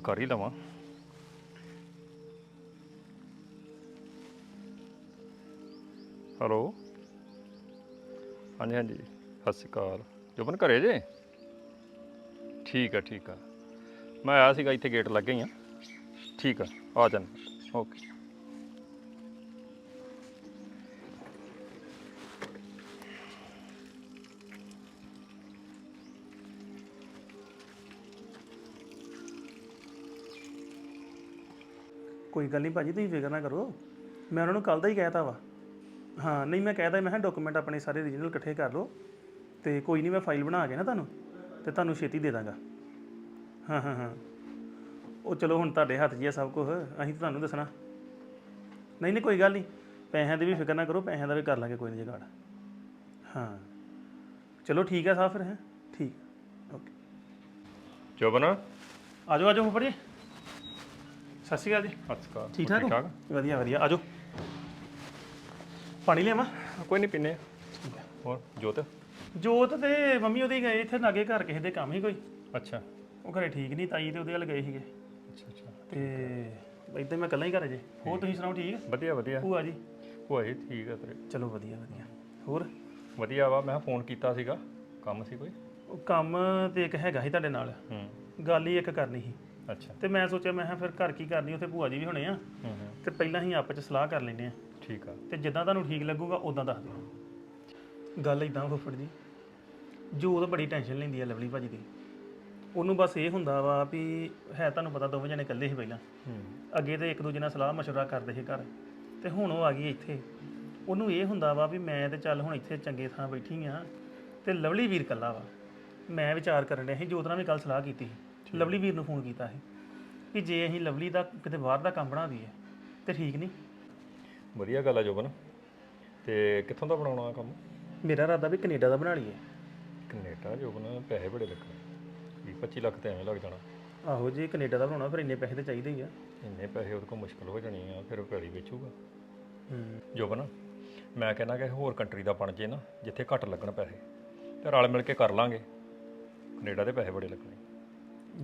Phone ਕਰ ਹੀ ਲਵਾਂ। Hello? ਹਾਂਜੀ ਹਾਂਜੀ। ਸਤਿ ਸ਼੍ਰੀ ਅਕਾਲ। ਜੋਬਨ, ਘਰੇ ਜੇ? ਠੀਕ ਆ ਠੀਕ ਆ। ਮੈਂ ਆਇਆ ਸੀਗਾ, ਇੱਥੇ ਗੇਟ ਲੱਗੇ ਹੀ ਆ। ਠੀਕ ਆ ਆ ਜਾਣ ਓਕੇ ਕੋਈ ਗੱਲ ਨਹੀਂ ਭਾਜੀ ਤੁਸੀਂ ਫਿਕਰ ਨਾ ਕਰੋ। ਮੈਂ ਉਹਨਾਂ ਨੂੰ ਕੱਲ ਦਾ ਹੀ ਕਹਿਤਾ ਵਾ। ਹਾਂ ਨਹੀਂ ਮੈਂ ਕਹਿਦਾ ਮੈਂ ਕਿਹਾ ਡਾਕੂਮੈਂਟ ਆਪਣੇ ਸਾਰੇ ਰੀਜਨਲ ਇਕੱਠੇ ਕਰ ਲਓ। ਤੇ ਕੋਈ ਨਹੀਂ ਮੈਂ ਫਾਈਲ ਬਣਾ ਕੇ ਨਾ ਤੁਹਾਨੂੰ ਤੇ ਤੁਹਾਨੂੰ ਛੇਤੀ ਦੇ ਦਾਂਗਾ। ਹਾਂ ਹਾਂ ਹਾਂ। ਉਹ ਚਲੋ ਹੁਣ ਤੁਹਾਡੇ ਹੱਥ 'ਚ ਹੀ ਆ ਸਭ ਕੁਝ ਅਸੀਂ ਤਾਂ ਤੁਹਾਨੂੰ ਦੱਸਣਾ। ਨਹੀਂ ਨਹੀਂ ਕੋਈ ਗੱਲ ਨਹੀਂ। ਪੈਸਿਆਂ ਦੀ ਵੀ ਫਿਕਰ ਨਾ ਕਰੋ ਪੈਸਿਆਂ ਦਾ ਵੀ ਕਰ ਲਾਂਗੇ ਕੋਈ ਨਹੀਂ ਜਗਾੜ। ਹਾਂ। ਚਲੋ ਠੀਕ ਹੈ ਸਾਫ਼ ਫਿਰ ਹੈ। ਠੀਕ। ਓਕੇ। ਜੋਬਨ। ਆਜੋ ਆਜੋ ਉੱਪਰ ਜੀ। ਸਤਿ ਸ਼੍ਰੀ ਅਕਾਲ ਜੀ। ਅਕਾਲ। ਠੀਕ ਠਾਕ ਹੋ? ਵਧੀਆ ਵਧੀਆ। ਆਜੋ। ਪਾਣੀ ਲਿਆਵਾਂ? ਕੋਈ ਨਹੀਂ ਪੀਨੇ ਹੋਰ ਜੋਤ? ਜੋਤ ਤੇ ਮੰਮੀ ਉਹਦੀ ਗਏ ਇੱਥੇ ਲਾਗੇ ਘਰ ਕਿਸੇ ਦੇ ਕੰਮ ਹੀ ਕੋਈ। ਅੱਛਾ। ਉਹ ਘਰੇ ਠੀਕ ਨਹੀਂ ਤਾਈ ਤੇ ਉਹਦੇ ਵੱਲ ਗਏ ਸੀਗੇ। ਅੱਛਾ ਅੱਛਾ। ਤੇ ਇੱਦਾਂ ਮੈਂ ਇਕੱਲਾ ਹੀ ਘਰ ਜੇ। ਹੋਰ ਤੁਸੀਂ ਸੁਣਾਓ ਠੀਕ ਹੈ ਵਧੀਆ ਵਧੀਆ। ਭੂਆ ਜੀ? ਭੂਆ ਜੀ ਠੀਕ ਆ ਤੇਰੇ। ਚਲੋ ਵਧੀਆ ਵਧੀਆ। ਹੋਰ? ਵਧੀਆ ਵਾ ਮੈਂ ਫੋਨ ਕੀਤਾ ਸੀਗਾ। ਕੰਮ ਸੀ ਕੋਈ? ਉਹ ਕੰਮ ਤੇ ਇੱਕ ਹੈਗਾ ਸੀ ਤੁਹਾਡੇ ਨਾਲ। ਹੂੰ। ਗੱਲ ਹੀ ਇੱਕ ਕਰਨੀ ਸੀ। ਅੱਛਾ। ਤੇ ਮੈਂ ਸੋਚਿਆ ਮੈਂ ਕਿਹਾ ਫਿਰ ਘਰ ਕੀ ਕਰਨੀ ਉੱਥੇ ਭੂਆ ਜੀ ਵੀ ਹੋਣੇ ਆ। ਹੂੰ ਹੂੰ। ਤੇ ਪਹਿਲਾਂ ਹੀ ਆਪਸ ਚ ਸਲਾਹ ਕਰ ਲੈਂਦੇ ਆ। ਠੀਕ ਆ। ਤੇ ਜਿੱਦਾਂ ਤੁਹਾਨੂੰ ਠੀਕ ਲੱਗੂਗਾ ਉਦਾਂ ਦੱਸ ਦਿਓ। ਗੱਲ ਇਦਾਂ ਫੁੱਫੜ ਜੀ ਜੋਤ ਬੜੀ ਟੈਨਸ਼ਨ ਲੈਂਦੀ ਆ ਲਵਲੀ ਭਾਜੀ ਦੀ। ਉਹਨੂੰ ਬਸ ਇਹ ਹੁੰਦਾ ਵਾ ਵੀ ਹੈ ਤੁਹਾਨੂੰ ਪਤਾ ਦੋਵੇਂ ਜਣੇ ਇਕੱਲੇ ਸੀ ਪਹਿਲਾਂ। ਹੂੰ। ਅੱਗੇ ਤੇ ਇੱਕ ਦੂਜੇ ਨਾਲ ਸਲਾਹ ਮਸ਼ਵਰਾ ਕਰਦੇ ਸੀ ਘਰ। ਤੇ ਹੁਣ ਉਹ ਆ ਗਈ ਇੱਥੇ। ਉਹਨੂੰ ਇਹ ਹੁੰਦਾ ਵਾ ਵੀ ਮੈਂ ਤੇ ਚੱਲ ਹੁਣ ਇੱਥੇ ਚੰਗੇ ਥਾਂ ਬੈਠੀ ਆ। ਤੇ ਲਵਲੀ ਵੀਰ ਇਕੱਲਾ ਵਾ। ਮੈਂ ਵਿਚਾਰ ਕਰਨ ਡਿਆ ਸੀ ਜੋਤ ਨਾਲ ਵੀ ਕੱਲ ਸਲਾਹ ਕੀਤੀ ਸੀ। ਲਵਲੀ ਵੀਰ ਨੂੰ ਫੋਨ ਕੀਤਾ ਸੀ ਕਿ ਜੇ ਅਸੀਂ ਲਵਲੀ ਦਾ ਕਿਤੇ ਬਾਹਰ ਦਾ ਕੰਮ ਬਣਾ ਦਈਏ ਤੇ ਠੀਕ ਨਹੀਂ। ਵਧੀਆ ਗੱਲ ਆ ਜੋਬਨ। ਤੇ ਕਿੱਥੋਂ ਦਾ ਬਣਾਉਣਾ ਆ ਕੰਮ? ਮੇਰਾ ਇਰਾਦਾ ਵੀ ਕੈਨੇਡਾ ਦਾ ਬਣਾ ਲਈਏ। ਕੈਨੇਡਾ ਜੋਬਨ ਪੈਸੇ ਬੜੇ ਲੱਗਣੇ 20 25 ਲੱਖ ਤੇ ਐਵੇਂ ਲੱਗ ਜਾਣਾ। ਆਹੋ ਜੇ ਕੈਨੇਡਾ ਦਾ ਬਣਾਉਣਾ ਫਿਰ ਇੰਨੇ ਪੈਸੇ ਤਾਂ ਚਾਹੀਦੇ ਹੀ ਆ। ਇੰਨੇ ਪੈਸੇ ਉਹਦੇ ਕੋਲ ਮੁਸ਼ਕਲ ਹੋ ਜਾਣੀ ਆ ਫਿਰ ਉਹ ਪੈਲੀ ਵੇਚੂਗਾ। ਹੂੰ। ਜੋਬਨ ਮੈਂ ਕਹਿੰਦਾ ਕਿ ਹੋਰ ਕੰਟਰੀ ਦਾ ਬਣ ਜੇ ਨਾ ਜਿੱਥੇ ਘੱਟ ਲੱਗਣ ਪੈਸੇ। ਤੇ ਰਲ ਮਿਲ ਕੇ ਕਰ ਲਾਂਗੇ। ਕੈਨੇਡਾ ਦੇ ਪੈਸੇ ਬੜੇ ਲੱਗਣੇ।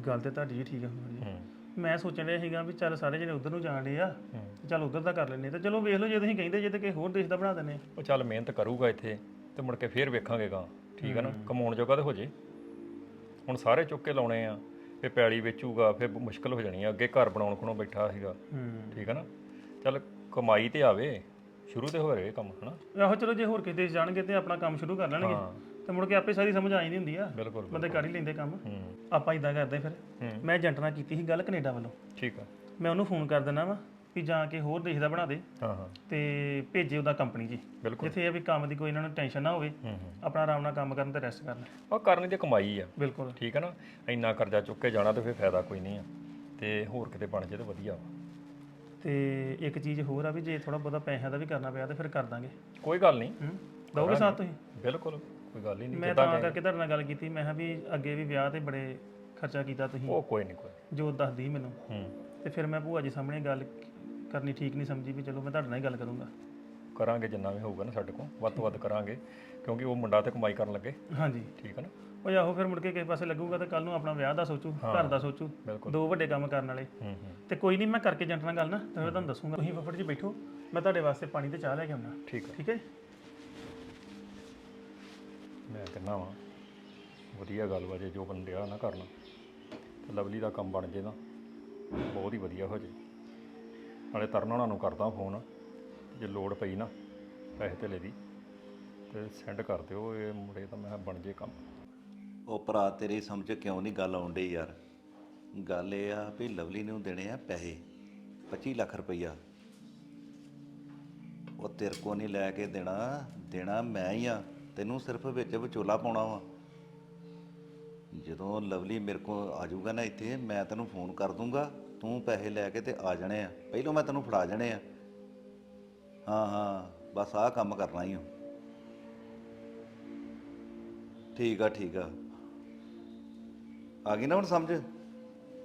ਗੱਲ ਤੇ ਤੁਹਾਡੀ ਵੀ ਠੀਕ ਆ ਹੁਣ ਜੀ ਹੂੰ। ਮੈਂ ਸੋਚਣ ਰਿਹਾ ਸੀਗਾ ਵੀ ਚੱਲ ਸਾਰੇ ਜਣੇ ਉਧਰ ਨੂੰ ਜਾਣ ਡੇ ਆ। ਹੂੰ। ਚੱਲ ਉਧਰ ਦਾ ਕਰ ਲੈਨੇ ਤੇ ਚਲੋ ਵੇਖ ਲਓ ਜੇ ਤੁਸੀਂ ਕਹਿੰਦੇ ਜੇ ਤੇ ਕਿਸੇ ਹੋਰ ਦੇਸ਼ ਦਾ ਬਣਾ ਦਿੰਦੇ ਆ। ਉਹ ਚੱਲ ਮਿਹਨਤ ਕਰੂਗਾ ਇੱਥੇ ਤੇ ਮੁੜ ਕੇ ਫੇਰ ਵੇਖਾਂਗੇ ਗਾ ਠੀਕ ਆ ਨਾ? ਕਮਾਉਣ ਜੋਗਾ ਤੇ ਹੋ ਜੇ। ਹੁਣ ਸਾਰੇ ਚੁੱਕ ਕੇ ਲਾਉਣੇ ਆ। ਫੇ ਪੈਲੀ ਵੇਚੂਗਾ ਫੇ ਮੁਸ਼ਕਲ ਹੋ ਜਾਣੀ ਆ। ਅੱਗੇ ਘਰ ਬਣਾਉਣ ਖਣੋਂ ਬੈਠਾ ਸੀਗਾ। ਹੂੰ। ਠੀਕ ਆ ਨਾ? ਚੱਲ ਕਮਾਈ ਤੇ ਆਵੇ। ਸ਼ੁਰੂ ਤੇ ਹੋ ਰਿਹਾ ਕੰਮ ਹਨਾ? ਆਹੋ ਚਲੋ ਜੇ ਹੋਰ ਕਿਸੇ ਦੇਸ਼ ਜਾਣਗੇ ਤੇ ਆਪਣਾ ਕੰਮ ਸ਼ੁਰੂ ਕਰ ਲੈਣਗੇ। ਹਾਂ। ਤੇ ਮੁੜ ਕੇ ਆਪੇ ਸਾਰੀ ਸਮਝ ਆ ਜਾਂਦੀ ਹੁੰਦੀ ਆ। ਬਿਲਕੁਲ ਬੰਦੇ ਕਰ ਹੀ ਲੈਂਦੇ ਕੰਮ। ਹੂੰ। ਆਪਾਂ ਇਦਾਂ ਕਰਦੇ ਫਿਰ। ਮੈਂ ਏਜੰਟ ਨਾਲ ਕੀਤੀ ਸੀ ਗੱਲ ਕੈਨੇਡਾ ਵੱਲੋਂ। ਠੀਕ ਆ। ਮੈਂ ਉਹਨੂੰ ਫੋਨ ਕਰ ਦਿੰਦਾ ਵਾ ਵੀ ਜਾ ਕੇ ਹੋਰ ਦੇਸ਼ ਦਾ ਬਣਾ ਦੇ। ਹਾਂ ਹਾਂ। ਤੇ ਭੇਜੇ ਉਹਦਾ ਕੰਪਨੀ ਜੀ ਬਿਲਕੁਲ। ਜਿੱਥੇ ਇਹ ਵੀ ਕੰਮ ਦੀ ਕੋਈ ਇਹਨਾਂ ਨੂੰ ਟੈਨਸ਼ਨ ਨਾ ਹੋਵੇ। ਆਪਣਾ ਆਰਾਮ ਨਾਲ ਕੰਮ ਕਰਨ ਤੇ ਰੈਸਟ ਕਰਨ। ਉਹ ਕਰਨੀ ਤੇ ਕਮਾਈ ਆ। ਬਿਲਕੁਲ। ਠੀਕ ਆ ਨਾ? ਇੰਨਾ ਕਰਜ਼ਾ ਚੁੱਕ ਕੇ ਜਾਣਾ ਤੇ ਫੇ ਫਾਇਦਾ ਕੋਈ ਨਹੀਂ ਆ। ਤੇ ਹੋਰ ਕਿਤੇ ਬਣ ਜੇ ਤੇ ਵਧੀਆ ਵਾ। ਤੇ ਇੱਕ ਚੀਜ਼ ਹੋਰ ਆ ਵੀ ਜੇ ਥੋੜਾ ਬਹੁਤਾ ਪੈਸਿਆਂ ਦਾ ਵੀ ਕਰਨਾ ਪਿਆ ਤੇ ਫਿਰ ਕਰ ਦਾਂਗੇ। ਕੋਈ ਗੱਲ ਨਹੀਂ। ਦੋਗੇ ਸਾਥ ਤੁਸੀਂ? ਬਿਲਕੁਲ। ਕੋਈ ਗੱਲ ਹੀ ਨਹੀਂ ਮੈਂ ਤਾਂ ਕਰਕੇ ਤੁਹਾਡੇ ਨਾਲ ਗੱਲ ਕੀਤੀ ਮੈਂ ਕਿਹਾ ਵੀ ਅੱਗੇ ਵੀ ਵਿਆਹ ਤੇ ਬੜੇ ਖਰਚਾ ਕੀਤਾ ਤੁਸੀਂ। ਉਹ ਕੋਈ ਨਹੀਂ ਕੋਈ ਜੋ ਦੱਸਦੀ ਮੈਨੂੰ। ਹੂੰ। ਤੇ ਫਿਰ ਮੈਂ ਭੂਆ ਜੀ ਸਾਹਮਣੇ ਗੱਲ ਕਰਨੀ ਠੀਕ ਨਹੀਂ ਸਮਝੀ ਵੀ ਚਲੋ ਮੈਂ ਤੁਹਾਡੇ ਨਾਲ ਹੀ ਗੱਲ ਕਰੂੰਗਾ। ਕਰਾਂਗੇ ਜਿੰਨਾ ਵੀ ਹੋਊਗਾ ਨਾ ਸਾਡੇ ਕੋਲ ਵੱਧ ਤੋਂ ਵੱਧ ਕਰਾਂਗੇ ਕਿਉਂਕਿ ਉਹ ਮੁੰਡਾ ਤੇ ਕਮਾਈ ਕਰਨ ਲੱਗੇ। ਹਾਂਜੀ। ਠੀਕ ਹੈ ਨਾ? ਉਹ ਆਹੋ ਫਿਰ ਮੁੜ ਕੇ ਕਿਸੇ ਪਾਸੇ ਲੱਗੂਗਾ ਤੇ ਕੱਲ ਨੂੰ ਆਪਣਾ ਵਿਆਹ ਦਾ ਸੋਚੂ ਘਰ ਦਾ ਸੋਚੂ ਬਿਲਕੁਲ। ਦੋ ਵੱਡੇ ਕੰਮ ਕਰਨ ਵਾਲੇ। ਹੂੰ ਹੂੰ। ਤੇ ਕੋਈ ਨਹੀਂ ਮੈਂ ਕਰਕੇ ਨਾਲ ਗੱਲ ਨਾ ਤੇ ਮੈਂ ਤੁਹਾਨੂੰ ਦੱਸੂਗਾ। ਤੁਸੀਂ ਫੱਫੜ ਜੀ ਬੈਠੋ ਮੈਂ ਤੁਹਾਡੇ ਵਾਸਤੇ ਪਾਣੀ ਤੇ ਚਾਹ ਲੈ ਕੇ ਆਉਣਾ। ਠੀਕ ਆ ਠੀਕ ਹੈ ਮੈਂ ਕਹਿੰਦਾ ਵਾਂ, ਵਧੀਆ ਗੱਲ ਵਾ ਜੇ ਜੋ ਬੰਦੇ ਆ ਨਾ ਕਰਨਾ, ਤੇ ਲਵਲੀ ਦਾ ਕੰਮ ਬਣ ਜੇ ਨਾ, ਬਹੁਤ ਹੀ ਵਧੀਆ ਹੋ ਜੇ। ਨਾਲੇ ਤਰਨ ਉਹਨਾਂ ਨੂੰ ਕਰਦਾ ਫੋਨ, ਜੇ ਲੋੜ ਪਈ ਨਾ, ਪੈਸੇ ਧੇਲੇ ਦੀ, ਤੇ ਸੈਂਡ ਕਰ ਦਿਓ, ਇਹ ਮੁੰਡੇ ਤਾਂ ਮੈਂ ਬਣ ਜੇ ਕੰਮ। ਉਹ ਭਰਾ ਤੇਰੀ ਸਮਝ ਕਿਉਂ ਨਹੀਂ ਗੱਲ ਆਉਂਦੀ ਯਾਰ? ਗੱਲ ਇਹ ਆ ਵੀ ਲਵਲੀ ਨੂੰ ਦੇਣੇ ਆ ਪੈਸੇ 25 ਲੱਖ ਰੁਪਈਆ। ਉਹ ਤੇਰੇ ਕੋ ਨਹੀਂ ਲੈ ਕੇ ਦੇਣਾ ਦੇਣਾ ਮੈਂ ਹੀ ਆ। ਤੈਨੂੰ ਸਿਰਫ ਵਿੱਚ ਵਿਚੋਲਾ ਪਾਉਣਾ ਵਾ। ਜਦੋਂ ਲਵਲੀ ਮੇਰੇ ਕੋਲ ਆ ਜਾਊਗਾ ਨਾ ਇੱਥੇ, ਮੈਂ ਤੈਨੂੰ ਫੋਨ ਕਰ ਦੂੰਗਾ। ਤੂੰ ਪੈਸੇ ਲੈ ਕੇ ਤੇ ਆ ਜਾਣੇ ਆ। ਪਹਿਲੋਂ ਮੈਂ ਤੈਨੂੰ ਫੜਾ ਜਾਣੇ ਆ। ਹਾਂ ਹਾਂ, ਬਸ ਆਹ ਕੰਮ ਕਰਨਾ ਹੀ ਹੋ ਠੀਕ ਆ ਠੀਕ ਆ। ਆ ਗਈ ਨਾ ਹੁਣ ਸਮਝ?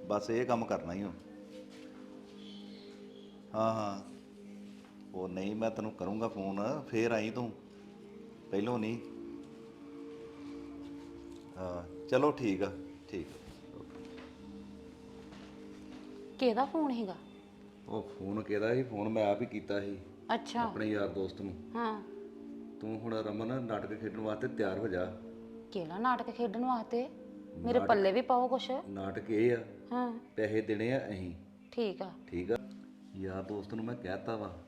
ਬਸ ਇਹ ਕੰਮ ਕਰਨਾ ਹੀ ਹੋ ਹਾਂ ਹਾਂ। ਉਹ ਨਹੀਂ, ਮੈਂ ਤੈਨੂੰ ਕਰੂੰਗਾ ਫੋਨ। ਫੇਰ ਆਈ ਤੂੰ। ਪਹਿਲੋਂ ਨਹੀਂ। ਹਾਂ ਚਲੋ ਠੀਕ ਆ ਠੀਕ ਆ। ਕਿਹਦਾ ਫੋਨ ਹੈਗਾ? ਉਹ ਫੋਨ ਕਿਹਦਾ ਸੀ? ਫੋਨ ਮੈਂ ਆਪ ਹੀ ਕੀਤਾ ਸੀ। ਅੱਛਾ। ਆਪਣੇ ਯਾਰ ਦੋਸਤ ਨੂੰ। ਹਾਂ। ਤੂੰ ਹੁਣ ਰਮਨ ਨਾਟਕ ਖੇਡਣ ਵਾਸਤੇ ਤਿਆਰ ਹੋ ਜਾ। ਕਿਹੜਾ ਨਾਟਕ ਖੇਡਣ ਵਾਸਤੇ? ਮੇਰੇ ਪੱਲੇ ਵੀ ਪਾਓ ਕੁਛ। ਨਾਟਕ ਇਹ ਆ। ਹਾਂ। ਪੈਸੇ ਦੇਣੇ ਆ ਅਸੀਂ। ਠੀਕ ਆ। ਠੀਕ ਆ। ਯਾਰ ਦੋਸਤ ਨੂੰ ਮੈਂ ਕਹਿਤਾ ਵਾ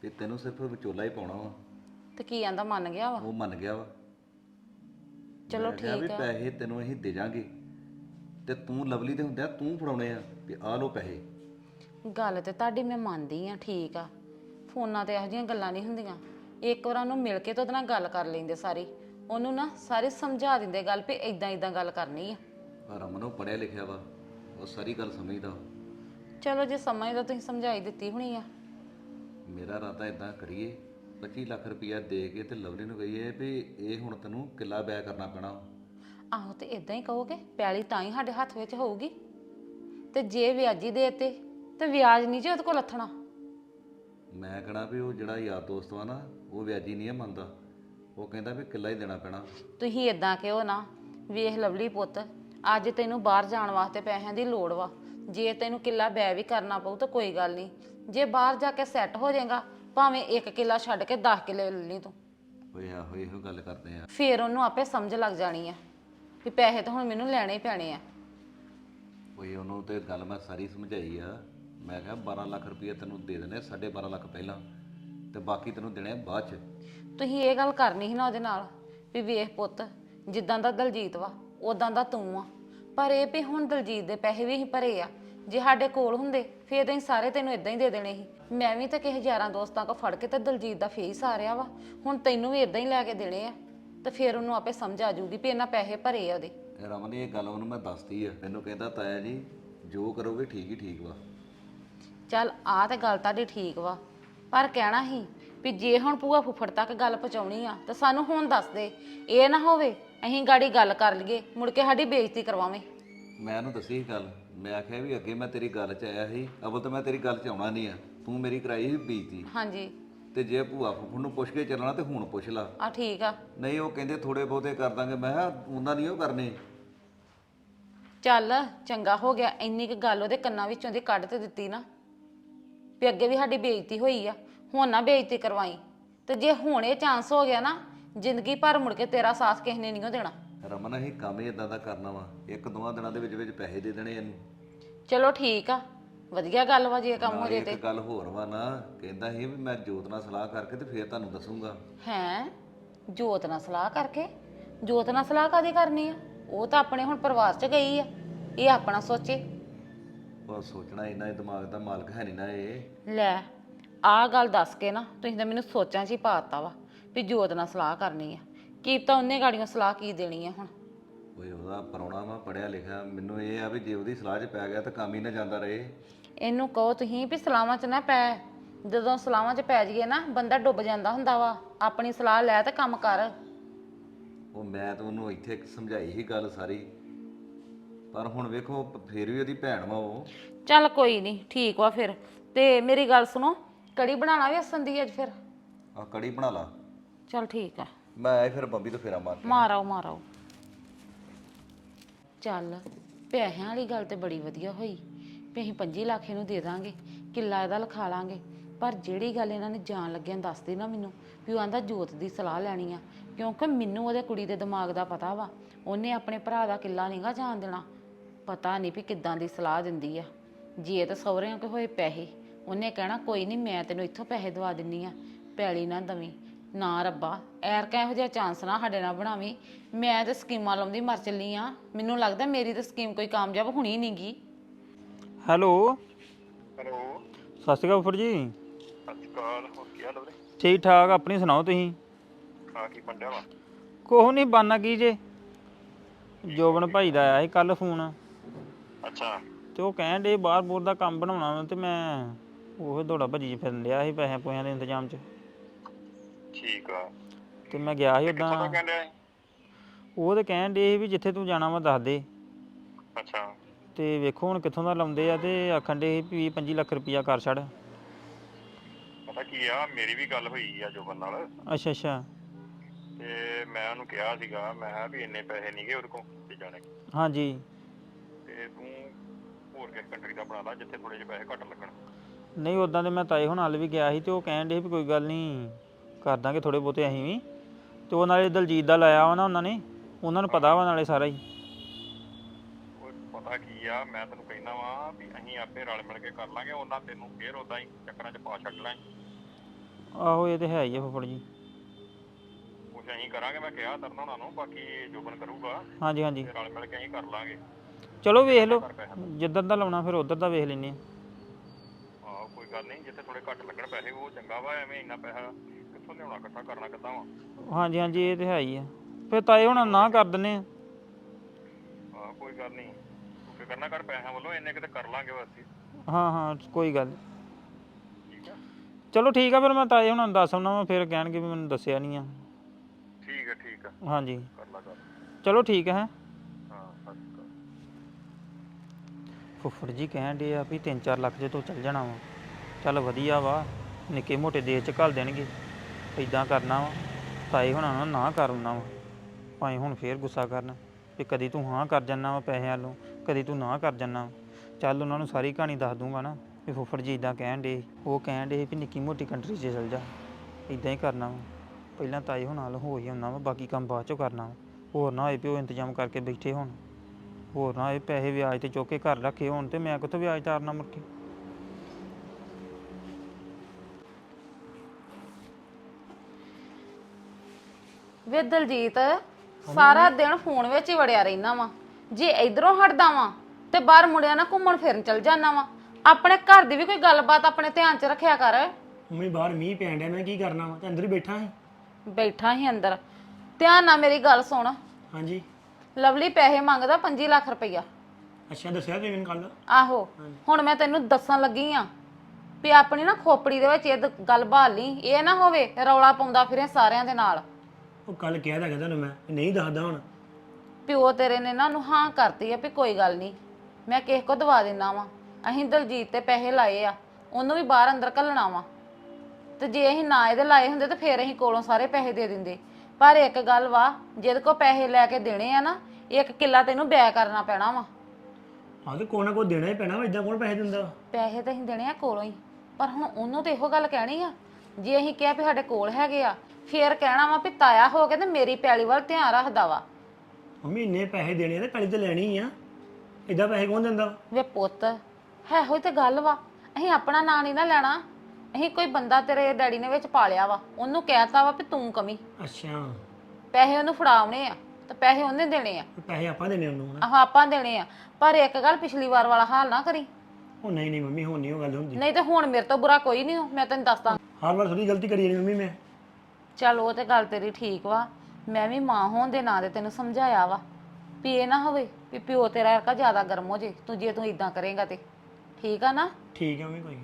ਕਿ ਤੈਨੂੰ ਸਿਰਫ ਵਿਚੋਲਾ ਹੀ ਪਾਉਣਾ ਵਾ। ਤੇ ਕੀ ਆਂਦਾ ਮੰਨ ਗਿਆ ਵਾ? ਉਹ ਮੰਨ ਗਿਆ ਵਾ। ਚਲੋ ਮੈਂ ਕਿਹਾ ਵੀ ਠੀਕ ਆ। ਪੈਸੇ ਤੈਨੂੰ ਅਸੀਂ ਦੇ ਜਾਾਂਗੇ। ਤੇ ਤੂੰ ਲਵਲੀ ਦੇ ਹੁੰਦਿਆਂ ਤੂੰ ਫੜਾਉਣੇ ਆ ਵੀ ਆ ਲੋ ਪੈਸੇ। ਗੱਲ ਤੇ ਤੁਹਾਡੀ ਮੈਂ ਮੰਨਦੀ ਆ ਠੀਕ ਆ। ਫੋਨਾਂ ਤੇ ਇਹੋ ਜਿਹੀਆਂ ਗੱਲਾਂ ਨਹੀਂ ਹੁੰਦੀਆਂ। ਇੱਕ ਵਾਰ ਉਹਨੂੰ ਮਿਲ ਕੇ ਤੇ ਉਹਦੇ ਨਾਲ ਗੱਲ ਕਰ ਲੈਂਦੇ ਸਾਰੀ। ਉਹਨੂੰ ਨਾ ਸਾਰੀ ਸਮਝਾ ਦਿੰਦੇ ਗੱਲ ਵੀ ਇਦਾਂ ਇਦਾਂ ਗੱਲ ਕਰਨੀ ਆ। ਪਰ ਰਮਨ ਉਹ ਪੜਿਆ ਲਿਖਿਆ ਵਾ ਉਹ ਸਾਰੀ ਗੱਲ ਸਮਝਦਾ। ਚਲੋ ਜੇ ਸਮਝਦਾ ਤੁਸੀਂ ਸਮਝਾਈ ਦਿੱਤੀ ਹੋਣੀ ਆ। ਮੇਰਾ ਰਾਤਾ ਇਦਾਂ ਕਰੀਏ 25 ਲੱਖ ਰੁਪਇਆ ਦੇ ਕੇ ਤੇ ਲਵਲੀ ਨੂੰ ਕਹੀਏ ਵੀ ਇਹ ਹੁਣ ਤੈਨੂੰ ਕਿੱਲਾ ਬੈ ਕਰਨਾ ਪੈਣਾ। ਆਹੋ ਤੇ ਇਦਾਂ ਹੀ ਕਹੋਗੇ ਪੈਲੀ ਤਾਂ ਹੀ ਸਾਡੇ ਹੱਥ ਵਿੱਚ ਹੋਊਗੀ। ਤੇ ਜੇ ਵਿਆਜੀ ਦੇਤੇ ਤੇ ਵਿਆਜ ਨਹੀਂ ਜੇ ਉਹਦੇ ਕੋਲ ਲੱਥਣਾ। ਮੈਂ ਕਹਣਾ ਵੀ ਉਹ ਜਿਹੜਾ ਯਾਰ ਦੋਸਤ ਵਾ ਨਾ ਉਹ ਵਿਆਜੀ ਨਹੀਂ ਮੰਨਦਾ। ਉਹ ਕਹਿੰਦਾ ਵੀ ਕਿੱਲਾ ਹੀ ਦੇਣਾ ਪੈਣਾ। ਤੁਸੀਂ ਇਦਾਂ ਕਿਹੋ ਨਾ ਵੇਖ ਲਵਲੀ ਪੁੱਤ ਅੱਜ ਤੈਨੂੰ ਬਾਹਰ ਜਾਣ ਵਾਸਤੇ ਪੈਸਿਆਂ ਦੀ ਲੋੜ ਵਾ। ਜੇ ਤੈਨੂੰ ਕਿੱਲਾ ਬੈ ਵੀ ਕਰਨਾ ਪਊ ਤਾਂ ਕੋਈ ਗੱਲ ਨਹੀਂ। ਜੇ ਬਾਹਰ ਜਾ ਕੇ ਸੈੱਟ ਹੋ ਜਾਏਗਾ ਭਾਵੇਂ ਇੱਕ ਕਿੱਲਾ ਛੱਡ ਕੇ 10 ਕਿੱਲੇ ਲੈ ਲਈ ਤੂੰ। ਓਏ ਆਹੋ ਇਹੋ ਗੱਲ ਕਰਦੇ ਆ। ਫੇਰ ਉਹਨੂੰ ਆਪੇ ਸਮਝ ਲੱਗ ਜਾਣੀ ਆ ਵੀ ਪੈਸੇ ਤਾਂ ਹੁਣ ਮੈਨੂੰ ਲੈਣੇ ਹੀ ਪੈਣੇ ਆ। ਓਏ ਉਹਨੂੰ ਤੇ ਗੱਲ ਮੈਂ ਸਾਰੀ ਸਮਝਾਈ ਆ। ਮੈਂ ਕਿਹਾ 12 ਲੱਖ ਰੁਪਇਆ ਤੈਨੂੰ ਦੇ ਦੇਣੇ 12.5 ਲੱਖ ਪਹਿਲਾਂ। ਤੇ ਬਾਕੀ ਤੈਨੂੰ ਦੇਣੇ ਆ ਬਾਅਦ ਚ। ਤੁਸੀਂ ਇਹ ਗੱਲ ਕਰਨੀ ਸੀ ਨਾ ਉਹਦੇ ਨਾਲ ਵੀ ਵੇਖ ਪੁੱਤ ਜਿੱਦਾਂ ਦਾ ਦਲਜੀਤ ਵਾ ਉਦਾਂ ਦਾ ਤੂੰ ਆ। ਪਰ ਇਹ ਵੀ ਹੁਣ ਦਲਜੀਤ ਦੇ ਪੈਸੇ ਵੀ ਹੀ ਭਰੇ ਆ। ਜੇ ਸਾਡੇ ਕੋਲ ਹੁੰਦੇ ਫੇਰ ਤਾਂ ਅਸੀਂ ਸਾਰੇ ਤੈਨੂੰ ਇਦਾਂ ਹੀ ਦੇ ਦੇਣੇ ਸੀ। ਮੈਂ ਵੀ ਤਾਂ ਕਿਸੇ ਯਾਰਾਂ ਦੋਸਤਾਂ ਕੋ ਫੜ ਕੇ ਤੇ ਦਲਜੀਤ ਦਾ ਫੇਸ ਸਾਰਿਆ ਵਾ। ਹੁਣ ਤੈਨੂੰ ਵੀ ਇਦਾਂ ਹੀ ਲੈ ਕੇ ਦੇਣੇ ਆ। ਤੇ ਫੇਰ ਉਹਨੂੰ ਆਪੇ ਸਮਝ ਆ ਜਾਊਗੀ ਵੀ ਇਹਨਾਂ ਪੈਸੇ ਭਰੇ ਆ ਉਹਦੇ। ਇਹ ਰਮਨ ਇਹ ਗੱਲ ਉਹਨੂੰ ਮੈਂ ਦੱਸਤੀ ਆ। ਮੈਨੂੰ ਕਹਿੰਦਾ ਤਾਇਆ ਜੀ ਜੋ ਕਰੋਗੇ ਠੀਕ ਹੀ ਠੀਕ ਵਾ। ਚੱਲ ਆ ਤੇ ਗੱਲ ਤੁਹਾਡੀ ਠੀਕ ਵਾ। ਪਰ ਕਹਿਣਾ ਹੀ ਵੀ ਜੇ ਹੁਣ ਭੂਆ ਫੁੱਫੜ ਤੱਕ ਗੱਲ ਪਹੁੰਚਾਉਣੀ ਆ ਤਾਂ ਸਾਨੂੰ ਹੁਣ ਦੱਸ ਦੇ। ਇਹ ਨਾ ਹੋਵੇ ਅਸੀਂ ਗਾੜੀ ਗੱਲ ਕਰ ਲਈਏ ਮੁੜ ਕੇ ਸਾਡੀ ਬੇਇੱਜ਼ਤੀ ਕਰਵਾਵੇਂ। ਮੈਂ ਉਹਨੂੰ ਦੱਸੀ ਸੀ ਗੱਲ। ਮੈਂ ਆਖਿਆ ਵੀ ਅੱਗੇ ਮੈਂ ਤੇਰੀ ਗੱਲ 'ਚ ਆਇਆ ਸੀ। ਅਬਲ ਤਾਂ ਮੈਂ ਤੇਰੀ ਗੱਲ 'ਚ ਆਉਣਾ ਨਹੀਂ ਆ। ਤੂੰ ਮੇਰੀ ਕਰਾਈ ਸੀ ਬੀਤੀ ਹਾਂਜੀ। ਤੇ ਜੇ ਭੂਆ ਫੁੱਫੜ ਨੂੰ ਪੁੱਛ ਕੇ ਚੱਲਣਾ ਤੇ ਹੁਣ ਪੁੱਛ ਲਾ। ਆ ਠੀਕ ਆ। ਨਹੀਂ ਉਹ ਕਹਿੰਦੇ ਥੋੜੇ ਬਹੁਤੇ ਕਰ ਦਾਂਗੇ। ਮੈਂ ਕਿਹਾ ਉਹਨਾਂ ਨਹੀਂ ਉਹ ਕਰਨੇ। ਚੱਲ ਚੰਗਾ ਹੋ ਗਿਆ। ਇੰਨੀ ਕੁ ਗੱਲ ਉਹਦੇ ਕੰਨਾਂ ਵਿੱਚੋਂ ਦੀ ਕੱਢ ਤੇ ਦਿੱਤੀ ਨਾ। ਵੀ ਅੱਗੇ ਵੀ ਸਾਡੀ ਬੇਇੱਜ਼ਤੀ ਹੋਈ ਆ। ਹੁਣ ਨਾ ਬੇਇੱਜ਼ਤੀ ਕਰਵਾਈ। ਤੇ ਜੇ ਹੁਣ ਇਹ ਚਾਂਸ ਹੋ ਗਿਆ ਨਾ ਜ਼ਿੰਦਗੀ ਭਰ ਮੁੜ ਕੇ ਤੇਰਾ ਸਾਥ ਕਿਸੇ ਨੇ ਨਹੀਂ ਦੇਣਾ। ਰਮਨ ਅਸੀਂ ਕੰਮ ਹੀ ਇਦਾਂ ਦਾ ਕਰਨਾ ਵਾ। ਇੱਕ ਦੋਵਾਂ ਦਿਨਾਂ ਦੇ ਵਿੱਚ ਵਿੱਚ ਪੈਸੇ ਦੇ ਦੇਣੇ ਇਹਨੂੰ। ਚਲੋ ਠੀਕ ਆ। ਵਧੀਆ ਗੱਲ ਵਾ ਜੇ ਇਹ ਕੰਮ ਹੋ ਨਾਲ ਜੇ ਤੇ। ਇੱਕ ਗੱਲ ਹੋਰ ਵਾ ਨਾ ਕਹਿੰਦਾ ਸੀ ਵੀ ਮੈਂ ਜੋਤ ਨਾਲ ਸਲਾਹ ਕਰਕੇ ਤੇ ਫੇਰ ਤੁਹਾਨੂੰ ਦੱਸੂਗਾ। ਹੈਂ? ਜੋਤ ਨਾਲ ਸਲਾਹ ਕਰਕੇ? ਜੋਤ ਨਾਲ ਸਲਾਹ ਕਾਦੀ ਕਰਨੀ ਆ? ਉਹ ਤਾਂ ਆਪਣੇ ਹੁਣ ਪਰਿਵਾਰ 'ਚ ਗਈ ਆ। ਇਹ ਆਪਣਾ ਸੋਚੇ। ਉਹ ਸੋਚਣਾ ਇਹਨਾਂ ਦੇ ਦਿਮਾਗ ਦਾ ਮਾਲਕ ਹੈ ਨਹੀਂ ਨਾ ਇਹ। ਲੈ ਆਹ ਗੱਲ ਦੱਸ ਕੇ ਨਾ ਤੁਸੀਂ ਤਾਂ ਮੈਨੂੰ ਸੋਚਾਂ 'ਚ ਹੀ ਪਾਤਾ ਵਾ ਵੀ ਜੋਤ ਨਾਲ ਸਲਾਹ ਕਰਨੀ ਆ। ਕੀ ਤਾਂ ਉਹਨੇ ਗਾੜੀਆਂ ਸਲਾਹ ਕੀ ਦੇਣੀ ਆ ਹੁਣ? ਓਏ ਉਹਦਾ ਪਰੌਣਾ ਵਾ ਪੜਿਆ ਲਿਖਿਆ। ਮੈਨੂੰ ਇਹ ਆ ਵੀ ਜੇ ਉਹਦੀ ਸਲਾਹ 'ਚ ਪੈ ਗਿਆ ਤਾਂ ਕੰਮ ਹੀ ਨਾ ਜਾਂਦਾ ਰਹੇ। ਇਹਨੂੰ ਕਹੋ ਤੁਸੀਂ ਵੀ ਸਲਾਹਾਂ 'ਚ ਨਾ ਪੈ। ਜਦੋਂ ਸਲਾਹਾਂ 'ਚ ਪੈ ਜਾਈਏ ਨਾ ਬੰਦਾ ਡੁੱਬ ਜਾਂਦਾ ਹੁੰਦਾ ਵਾ। ਆਪਣੀ ਸਲਾਹ ਲੈ ਤੇ ਕੰਮ ਕਰ। ਉਹ ਮੈਂ ਤਾਂ ਉਹਨੂੰ ਇੱਥੇ ਸਮਝਾਈ ਸੀ ਗੱਲ ਸਾਰੀ। ਪਰ ਹੁਣ ਵੇਖੋ ਫੇਰ ਵੀ ਉਹਦੀ ਭੈਣ ਵਾ ਉਹ। ਚੱਲ ਕੋਈ ਨਹੀਂ ਠੀਕ ਵਾ ਫਿਰ। ਤੇ ਮੇਰੀ ਗੱਲ ਸੁਣੋ ਕੜੀ ਬਣਾਣਾ ਵੀ ਅਸਨ ਦੀ ਅੱਜ ਫਿਰ? ਆ ਕੜੀ ਬਣਾ ਲਾ। ਚੱਲ ਠੀਕ ਆ। ਮੈਂ ਆਇਆ ਫਿਰ ਬੰਬੀ ਤੋਂ ਫੇਰਾ ਮਾਰ ਕੇ। ਮਾਰਾਓ ਚੱਲ, ਪੈਸਿਆਂ ਵਾਲੀ ਗੱਲ ਤੇ ਬੜੀ ਵਧੀਆ ਹੋਈ। ਵੀ ਅਸੀਂ 25 ਲੱਖ ਇਹਨੂੰ ਦੇ ਦਾਂਗੇ, ਕਿੱਲਾ ਇਹਦਾ ਲਿਖਾ ਲਾਂਗੇ। ਪਰ ਜਿਹੜੀ ਗੱਲ ਇਹਨਾਂ ਨੇ ਜਾਣ ਲੱਗਿਆਂ ਦੱਸਦੀ ਨਾ ਮੈਨੂੰ, ਵੀ ਉਹ ਆਂਦਾ ਜੋਤ ਦੀ ਸਲਾਹ ਲੈਣੀ ਆ, ਕਿਉਂਕਿ ਮੈਨੂੰ ਉਹਦੇ ਕੁੜੀ ਦੇ ਦਿਮਾਗ ਦਾ ਪਤਾ ਵਾ, ਉਹਨੇ ਆਪਣੇ ਭਰਾ ਦਾ ਕਿੱਲਾ ਨਹੀਂਗਾ ਜਾਣ ਦੇਣਾ। ਪਤਾ ਨਹੀਂ ਵੀ ਕਿੱਦਾਂ ਦੀ ਸਲਾਹ ਦਿੰਦੀ ਆ। ਜੇ ਤਾਂ ਸਹੁਰਿਆਂ ਕੋ ਹੋਏ ਪੈਸੇ, ਉਹਨੇ ਕਹਿਣਾ, ਕੋਈ ਨਹੀਂ ਮੈਂ ਤੈਨੂੰ ਇੱਥੋਂ ਪੈਸੇ ਦਵਾ ਦਿੰਨੀ ਆ, ਪੈਲੀ ਨਾ ਦਵੀਂ। ਨਾ ਰੱਬਾ ਐਰ ਕਾ ਇਹੋ ਜਿਹਾ ਚਾਂਸ ਨਾ ਸਾਡੇ ਨਾਲ ਬਣਾਵੀਂ। ਮੈਂ ਤੇ ਸਕੀਮਾਂ ਲਾਉਂਦੀ ਮਰ ਚੱਲੀ ਆ। ਮੈਨੂੰ ਲੱਗਦਾ ਮੇਰੀ ਤਾਂ ਸਕੀਮ ਕੋਈ ਕਾਮਯਾਬ ਹੋਣੀ ਨਹੀਂਗੀ ਹੈਲੋ? ਹੈਲੋ? ਸਤਿ ਸ਼੍ਰੀ ਅਕਾਲ ਫੁੱਫੜ ਜੀ। ਸਤਿ ਸ਼੍ਰੀ ਅਕਾਲ ਹੋਰ ਕੀ ਹਾਲ ਹੈ ਵੀਰੇ? ਠੀਕ ਠਾਕ ਆਪਣੀ ਸੁਣਾਓ ਤੁਸੀਂ? ਹਾਂ ਕੀ ਪੰਡਿਆ ਵਾ? ਕੋਹ ਨਹੀਂ ਬਾਨਾ ਕੀ ਜੇ। ਜੋਬਨ ਭਾਈ ਦਾ ਆਇਆ ਸੀ ਕੱਲ ਫੋਨ। ਅੱਛਾ। ਤੇ ਉਹ ਕਹਿਣ ਦੇ ਬਾਹਰ ਬੋਰ ਦਾ ਕੰਮ ਬਣਾਉਣਾ ਵਾ ਤੇ ਮੈਂ ਉਹ ਦੌੜਾ ਭੱਜੀ 'ਚ ਫਿਰਨ ਲਿਆ ਸੀ ਪੈਸੇ ਪੋਇਆਂ ਦੇ ਇੰਤਜ਼ਾਮ 'ਚ। ਠੀਕ ਆ। ਤੇ ਮੈਂ ਗਿਆ ਸੀ ਕਦੋਂ ਉਦਾਂ ਕਹਿੰਦੇ ਆ ਉਹ ਤੇ ਕਹਿਣ ਦੇ ਵੀ ਜਿੱਥੇ ਤੂੰ ਜਾਣਾ ਵਾ ਦੱਸ ਦੇ। ਅੱਛਾ। ਤੇ ਵੇਖੋ ਹੁਣ ਕਿੱਥੋਂ ਦਾ ਲਾਉਂਦੇ ਆ ਤੇ ਆਖਣ ਦੇ ਵੀ 25 ਲੱਖ ਰੁਪਈਆ ਕਰ ਛੱਡ। ਪਤਾ ਕੀ ਆ ਮੇਰੀ ਵੀ ਗੱਲ ਹੋਈ ਆ ਜੋਬਨ ਨਾਲ। ਅੱਛਾ ਅੱਛਾ। ਤੇ ਮੈਂ ਉਹਨੂੰ ਕਿਹਾ ਸੀਗਾ ਮੈਂ ਕਿਹਾ ਵੀ ਇੰਨੇ ਪੈਸੇ ਨਹੀਂਗੇ ਉਹਦੇ ਕੋਲ ਤੇ ਜਾਣੇ। ਹਾਂਜੀ। ਤੇ ਤੂੰ ਹੋਰ ਕਿਸੇ ਕੰਟਰੀ ਦਾ ਬਣਾ ਲਾ ਜਿੱਥੇ ਥੋੜੇ ਜਿਹੇ ਪੈਸੇ ਘੱਟ ਲੱਗਣ। ਨਹੀਂ ਉਦਾਂ ਤੇ ਮੈਂ ਤਾਏ ਹੁਣ ਨਾਲ ਵੀ ਗਿਆ ਸੀ ਤੇ ਉਹ ਕਹਿਣ ਦੇ ਵੀ ਕੋਈ ਗੱਲ ਨਹੀਂ ਕਰ ਦਾਂਗੇ ਥੋੜੇ ਬਹੁਤੇ ਅਸੀਂ ਵੀ। ਤੇ ਉਹ ਨਾਲੇ ਦਲਜੀਤ ਦਾ ਲਾਇਆ ਵਾ ਨਾ ਉਹਨਾਂ ਨੇ ਉਹਨਾਂ ਨੂੰ ਪਤਾ ਵਾ ਨਾਲੇ ਸਾਰਾ ਹੀ। ਉਹ ਪਤਾ ਕੀ ਆ ਮੈਂ ਤੈਨੂੰ ਕਹਿਣਾ ਵਾ ਵੀ ਅਸੀਂ ਆਪੇ ਰਲ ਮਿਲ ਕੇ ਕਰ ਲਾਂਗੇ ਉਹਨਾਂ ਤੈਨੂੰ ਫੇਰ ਉਦਾਂ ਹੀ ਚੱਕਰਾਂ 'ਚ ਪਾ ਛੱਡ ਲਾਂਗੇ। ਆਹੋ ਇਹ ਤੇ ਹੈ ਹੀ ਆ ਫੁੱਫੜ ਜੀ। ਕੁਛ ਅਸੀਂ ਕਰਾਂਗੇ ਮੈਂ ਕਿਹਾ ਤਰਨਾ ਉਹਨਾਂ ਨੂੰ ਬਾਕੀ ਜੋਬਨ ਕਰੂਗਾ। ਹਾਂਜੀ ਹਾਂਜੀ। ਤੇ ਰਲ ਮਿਲ ਕੇ ਅਸੀਂ ਕਰ ਲਾਂਗੇ। ਚਲੋ ਵੇਖ ਲਓ ਜਿੱਧਰ ਦਾ ਲਾਉਣਾ ਫਿਰ ਉਧਰ ਦਾ ਵੇਖ ਲੈਨੇ ਆ ਆਹੋ ਕੋਈ ਗੱਲ ਨਹੀਂ ਜਿੱਥੇ ਥੋੜੇ ਘੱਟ ਲੱਗਣ ਪੈਸੇ ਉਹ ਚੰਗਾ ਵਾ ਐਵੇਂ ਇੰਨਾ ਪੈਸਾ ਕਿੱਥੋਂ ਲਿਆਉਣਾ ਇਕੱਠਾ ਕਰਨਾ ਕਿੱਦਾਂ ਵਾ? ਹਾਂਜੀ ਹਾਂਜੀ ਇਹ ਤੇ ਹੈ ਹੀ ਆ। ਫਿਰ ਤਾਏ ਹੁਣ ਨਾ ਕਰ ਦਿੰਨੇ ਆ। ਆਹੋ ਕੋਈ ਗੱਲ ਨਹੀਂ। ਤੂੰ ਫਿਕਰ ਨਾ ਕਰ ਪੈਸਿਆਂ ਵੱਲੋਂ ਇੰਨੇ ਕਿਤੇ ਕਰ ਲਾਂਗੇ ਬਸ ਹਾਂ ਹਾਂ ਕੋਈ ਗੱਲ ਨੀ। ਠੀਕ ਆ? ਚਲੋ ਠੀਕ ਆ ਫਿਰ ਮੈਂ ਤਾਏ ਹੁਣ ਦੱਸ ਆਉਣਾ ਵਾ ਫਿਰ ਕਹਿਣਗੇ ਵੀ ਮੈਨੂੰ ਦੱਸਿਆ ਨਹੀਂ ਆ। ਠੀਕ ਆ ਠੀਕ ਆ। ਹਾਂਜੀ। ਕਰ ਲਾ ਗੱਲ। ਚਲੋ ਠੀਕ ਹੈ। ਹਾਂ ਸਤਿ ਸ਼੍ਰੀ ਅਕਾਲ। ਫੁੱਫੜ ਜੀ ਕਹਿਣ ਦੇ ਆ ਵੀ 3-4 ਲੱਖ ਜੇ ਤੂੰ ਚੱਲ ਜਾਣਾ ਵਾ। ਚੱਲ ਵਧੀਆ ਵਾ ਨਿੱਕੇ ਮੋਟੇ ਦੇਸ਼ ਚ ਘੱਲ ਦੇਣਗੇ। ਇਦਾਂ ਕਰਨਾ ਵਾ, ਤਾਏ ਹੁਣਾਂ ਨਾਲ ਨਾ ਕਰਨਾ ਵਾ। ਭਾਵੇਂ ਹੁਣ ਫੇਰ ਗੁੱਸਾ ਕਰਨ ਵੀ ਕਦੀ ਤੂੰ ਹਾਂ ਕਰ ਜੰਨਾ ਵਾ ਪੈਸਿਆਂ ਨੂੰ ਕਦੀ ਤੂੰ ਨਾ ਕਰ ਜੰਨਾ ਵਾ। ਚੱਲ ਉਹਨਾਂ ਨੂੰ ਸਾਰੀ ਕਹਾਣੀ ਦੱਸ ਦੂੰਗਾ ਨਾ ਵੀ ਫੁੱਫੜ ਜੀ ਇਦਾਂ ਕਹਿਣ ਦੇ ਉਹ ਕਹਿਣ ਦੇ ਵੀ ਨਿੱਕੀ ਮੋਟੀ ਕੰਟਰੀ 'ਚ ਚੱਲ ਜਾ ਇਦਾਂ ਹੀ ਕਰਨਾ ਵਾ। ਪਹਿਲਾਂ ਤਾਏ ਹੁਣਾਂ ਨਾਲ ਹੋ ਹੀ ਆਉਣਾ ਵਾ, ਬਾਕੀ ਕੰਮ ਬਾਅਦ ਚੋਂ ਕਰਨਾ ਵਾ। ਹੋਰ ਨਾ ਹੋਏ ਵੀ ਉਹ ਇੰਤਜ਼ਾਮ ਕਰਕੇ ਬੈਠੇ ਹੋਣ। ਹੋਰ ਨਾ ਇਹ ਪੈਸੇ ਵਿਆਜ ਤੇ ਚੁੱਕ ਕੇ ਘਰ ਰੱਖੇ ਹੋਣ ਤੇ ਮੈਂ ਕਿੱਥੋਂ ਵਿਆਜ ਤਾਰਨਾ ਮੁੜ ਕੇ? ਵੇ ਦਲਜੀਤ ਸਾਰਾ ਦਿਨ ਫੋਨ ਵਿੱਚ ਹੀ ਵੜਿਆ ਰਹਿਣਾ ਵਾ। ਜੇ ਇਧਰੋਂ ਹਟਦਾ ਵਾਂ ਤੇ ਬਾਹਰ ਮੁੰਡਿਆਂ ਨਾਲ ਘੁੰਮਣ ਫਿਰਨ ਚਲ ਜਾਣਾ ਵਾ। ਆਪਣੇ ਘਰ ਦੀ ਵੀ ਕੋਈ ਗੱਲਬਾਤ ਆਪਣੇ ਧਿਆਨ 'ਚ ਰੱਖਿਆ ਕਰ। ਮੰਮੀ ਬਾਹਰ ਮੀਂਹ ਪੈਣ ਡਿਆ ਮੈਂ ਕੀ ਕਰਨਾ ਵਾ? ਤੇ ਅੰਦਰ ਹੀ ਬੈਠਾ ਸੀ। ਬੈਠਾ ਹੀ ਅੰਦਰ। ਧਿਆਨ ਨਾਲ ਮੇਰੀ ਗੱਲ ਸੁਣ। ਹਾਂਜੀ। ਲਵਲੀ ਪੈਸੇ ਮੰਗਦਾ 5 ਲੱਖ ਰੁਪਈਆ। ਅੱਛਾ ਦੱਸਿਆ ਕਿ ਮੈਨੂੰ ਕੱਲ ਆਹੋ ਹੁਣ ਮੈਂ ਤੈਨੂੰ ਦੱਸਣ ਲੱਗੀ ਆ ਵੀ ਆਪਣੀ ਨਾ ਖੋਪੜੀ ਦੇ ਵਿੱਚ ਇਹ ਦ- ਗੱਲ ਬਾਲ ਲਈ। ਇਹ ਨਾ ਹੋਵੇ ਰੌਲਾ ਪਾਉਂਦਾ ਫਿਰੇ ਸਾਰਿਆਂ ਦੇ ਨਾਲ। ਉਹ ਕੱਲ ਕਿਹਾ ਤਾਂ ਤੁਹਾਨੂੰ ਮੈਂ ਵੀ ਨਹੀਂ ਦੱਸਦਾ ਹੁਣ। ਪਿਓ ਤੇਰੇ ਨੇ ਨਾ ਨੂੰ ਹਾਂ ਕਰਤੀ ਆ ਵੀ ਕੋਈ ਗੱਲ ਨਹੀਂ ਮੈਂ ਕਿਸੇ ਕੋ ਦਵਾ ਦਿੰਦਾ ਵਾਂ। ਅਸੀਂ ਦਲਜੀਤ ਤੇ ਪੈਸੇ ਲਾਏ ਆ ਉਹਨੂੰ ਵੀ ਬਾਹਰ ਅੰਦਰ ਘੱਲਣਾ ਵਾ। ਤੇ ਜੇ ਅਸੀਂ ਨਾ ਇਹਦੇ ਲਾਏ ਹੁੰਦੇ ਤਾਂ ਫੇਰ ਅਸੀਂ ਕੋਲੋਂ ਸਾਰੇ ਪੈਸੇ ਦੇ ਦਿੰਦੇ। ਪਰ ਇੱਕ ਗੱਲ ਵਾ ਜਿਹਦੇ ਕੋ ਪੈਸੇ ਲੈ ਕੇ ਦੇਣੇ ਆ ਨਾ ਇੱਕ ਕਿੱਲਾ ਤੈਨੂੰ ਬੈ ਕਰਨਾ ਪੈਣਾ ਵਾ। ਆਹ ਤੇ ਕੋਈ ਨਾ ਕੋਈ ਦੇਣਾ ਹੀ ਪੈਣਾ ਵਾ ਇਦਾਂ ਕੌਣ ਪੈਸੇ ਦਿੰਦਾ? ਵਾ? ਪੈਸੇ ਤਾਂ ਅਸੀਂ ਦੇਣੇ ਆ ਕੋਲੋਂ ਹੀ ਪਰ ਹੁਣ ਉਹਨੂੰ ਤੇ ਇਹੋ ਗੱਲ ਕਹਿਣੀ ਆ। ਜੇ ਅਸੀਂ ਕਿਹਾ ਵੀ ਸਾਡੇ ਕੋਲ ਹੈਗੇ ਆ ਫੇਰ ਕਹਿਣਾ ਵਾ ਵੀ ਤਾਇਆ ਹੋ ਕੇ ਤੇ ਮੇਰੀ ਪੈਲੀ ਵੱਲ ਧਿਆਨ ਰੱਖਦਾ ਵਾ। ਮੰਮੀ ਇੰਨੇ ਪੈਸੇ ਦੇਣੇ ਆ ਤੇ ਪੈਲੀ ਤੇ ਲੈਣੀ ਆ। ਇਦਾਂ ਪੈਸੇ ਕੌਣ ਦਿੰਦਾ? ਵਾ? ਪੁੱਤ ਹੈ ਹੋਈ ਤੇ ਗੱਲ ਵਾ। ਅਸੀਂ ਆਪਣਾ ਨਾਂ ਨਹੀਂ ਨਾ ਲੈਣਾ। ਅਸੀਂ ਕੋਈ ਬੰਦਾ ਤੇਰੇ ਡੈਡੀ ਨੇ ਵਿੱਚ ਪਾਲਿਆ ਵਾ। ਉਹਨੂੰ ਕਹਿਤਾ ਵਾ ਵੀ ਤੂੰ ਕਮੀ। ਅੱਛਾ। ਪੈਸੇ ਉਹਨੂੰ ਫੜਾਉਣੇ ਆ ਤੇ ਪੈਸੇ ਉਹਨੇ ਦੇਣੇ ਆ। ਪੈਸੇ ਆਪਾਂ ਦੇਣੇ ਉਹਨੂੰ ਹਨਾ। ਆਹ ਆਪਾਂ ਦੇਣੇ ਆ। ਪਰ ਇੱਕ ਗੱਲ ਪਿਛਲੀ ਵਾਰ ਵਾਲਾ ਹਾਲ ਨਾ ਕਰੀ। ਉਹ ਨਹੀਂ ਨਹੀਂ ਮੰਮੀ ਹੁਣ ਨਹੀਂ ਉਹ ਗੱਲ ਹੁੰਦੀ। ਨਹੀਂ ਤੇ ਹੁਣ ਮੇਰੇ ਤੋਂ ਬੁਰਾ ਕੋਈ ਨਹੀਂ ਮੈਂ ਤੈਨੂੰ ਦੱਸਦਾ। ਹਰ ਵਾਰ ਥੋੜੀ ਗਲਤੀ ਕਰੀ ਜਾਣੀ ਮੰਮੀ ਮੈਂ। ਚੱਲ ਉਹ ਤੇ ਗੱਲ ਤੇਰੀ ਠੀਕ ਵਾ ਮੈਂ ਵੀ ਮਾਂ ਹੋਣ ਦੇ ਨਾਂ ਤੇ ਤੈਨੂੰ ਸਮਝਾਇਆ ਵਾ ਵੀ ਇਹ ਨਾ ਹੋਵੇ ਵੀ ਪਿਓ ਤੇਰਾ ਵਰਗਾ ਜ਼ਿਆਦਾ ਗਰਮ ਹੋ ਜੇ ਤੂੰ ਜੇ ਤੂੰ ਇਦਾਂ ਕਰੇਗਾ ਤੇ। ਠੀਕ ਆ ਨਾ? ਠੀਕ ਹੈ ਮੰਮੀ ਕੋਈ ਨੀ।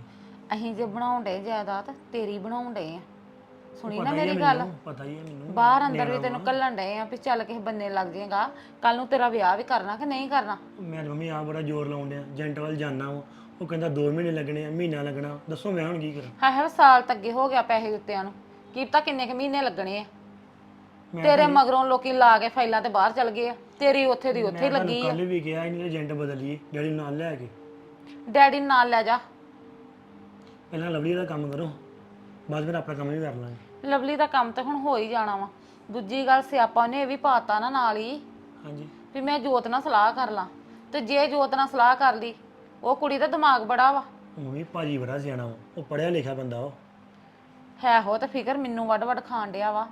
ਅਸੀਂ ਜੇ ਬਣਾਉਣ ਡੇ ਜਾਇਦਾਦ ਤੇਰੀ ਬਣਾਉਣ ਡੇ ਆ। ਸੁਣੀ ਨਾ ਆ ਮੇਰੀ ਗੱਲ? ਮੈਨੂੰ, ਪਤਾ ਹੀ ਹੈ ਮੈਨੂੰ ਬਾਹਰ ਅੰਦਰ ਵੀ ਤੈਨੂੰ ਕੱਲਣ ਡੇ ਆ ਵੀ ਚੱਲ ਕਿਸੇ ਬੰਨੇ ਲੱਗ ਜਾਏਗਾ ਕੱਲ ਨੂੰ ਤੇਰਾ ਵਿਆਹ ਵੀ ਕਰਨਾ ਕਿ ਨਹੀਂ ਕਰਨਾ? ਮੈਂ ਮੰਮੀ ਆ ਬੜਾ ਜ਼ੋਰ ਲਾਉਣ ਡਿਆ ਏਜੰਟ ਵੱਲ ਜਾਣਾ ਵਾ ਉਹ ਕਹਿੰਦਾ 2 ਮਹੀਨੇ ਲੱਗਣੇ ਆ ਮਹੀਨਾ ਲੱਗਣਾ ਦੱਸੋ ਮੈਂ ਹੁਣ ਕੀ ਕਰਾਂ? ਹਾਏ ਹਾਏ ਸਾਲ ਤੱਕ ਅੱਗੇ ਹੋ ਗਿਆ ਪੈਸੇ ਦਿੱਤਿਆਂ ਨੂੰ। ਕੀ ਪਤਾ ਕਿੰਨੇ ਕੁ ਮਹੀਨੇ ਲੱਗਣੇ ਆ। ਮੈਂ ਤੇਰੇ ਮਗਰੋਂ ਲੋਕੀ ਲਾ ਕੇ ਫਾਈਲਾਂ ਤੇ ਬਾਹਰ ਚਲ ਗਏ ਆ। ਤੇਰੀ ਉੱਥੇ ਦੀ ਉੱਥੇ ਹੀ ਲੱਗੀ ਆ। ਕੱਲ ਵੀ ਕਿਹਾ ਇਹਨੇ ਏਜੰਟ ਬਦਲੀਏ ਡੈਡੀ ਨੂੰ ਨਾਲ ਲੈ ਕੇ। ਡੈਡੀ ਨੂੰ ਨਾਲ ਲੈ ਜਾ। ਪਹਿਲਾਂ ਲਵਲੀ ਦਾ ਕੰਮ ਕਰੋ ਬਾਅਦ ਫਿਰ ਆਪਣਾ ਕੰਮ ਵੀ ਕਰ ਲਾਂਗੇ। ਲਵਲੀ ਦਾ ਕੰਮ ਤੇ ਹੁਣ ਹੋ ਹੀ ਜਾਣਾ ਵਾ। ਦੂਜੀ ਗੱਲ ਸਿਆਪਾ ਨੇ ਇਹ ਵੀ ਪਾਤਾ ਨਾ ਨਾਲ ਹੀ। ਹਾਂਜੀ। ਵੀ ਮੈਂ ਜੋਤ ਨਾਲ ਸਲਾਹ ਕਰ ਲਾਂ। ਤੇ ਜੇ ਜੋਤ ਨਾਲ ਸਲਾਹ ਕਰ ਲਈ ਉਹ ਕੁੜੀ ਦਾ ਦਿਮਾਗ ਬੜਾ ਵਾ। ਮੰਮੀ ਭਾਜੀ ਬੜਾ ਸਿਆਣਾ ਵਾ। ਉਹ ਪੜਿਆ ਲਿਖਿਆ ਬੰਦਾ ਉਹ ਹੈ ਹੋ ਤਾਂ ਫਿਕਰ ਮੈਨੂੰ ਵੱਡ ਵੱਡ ਖਾਣ ਡਿਆ ਵਾ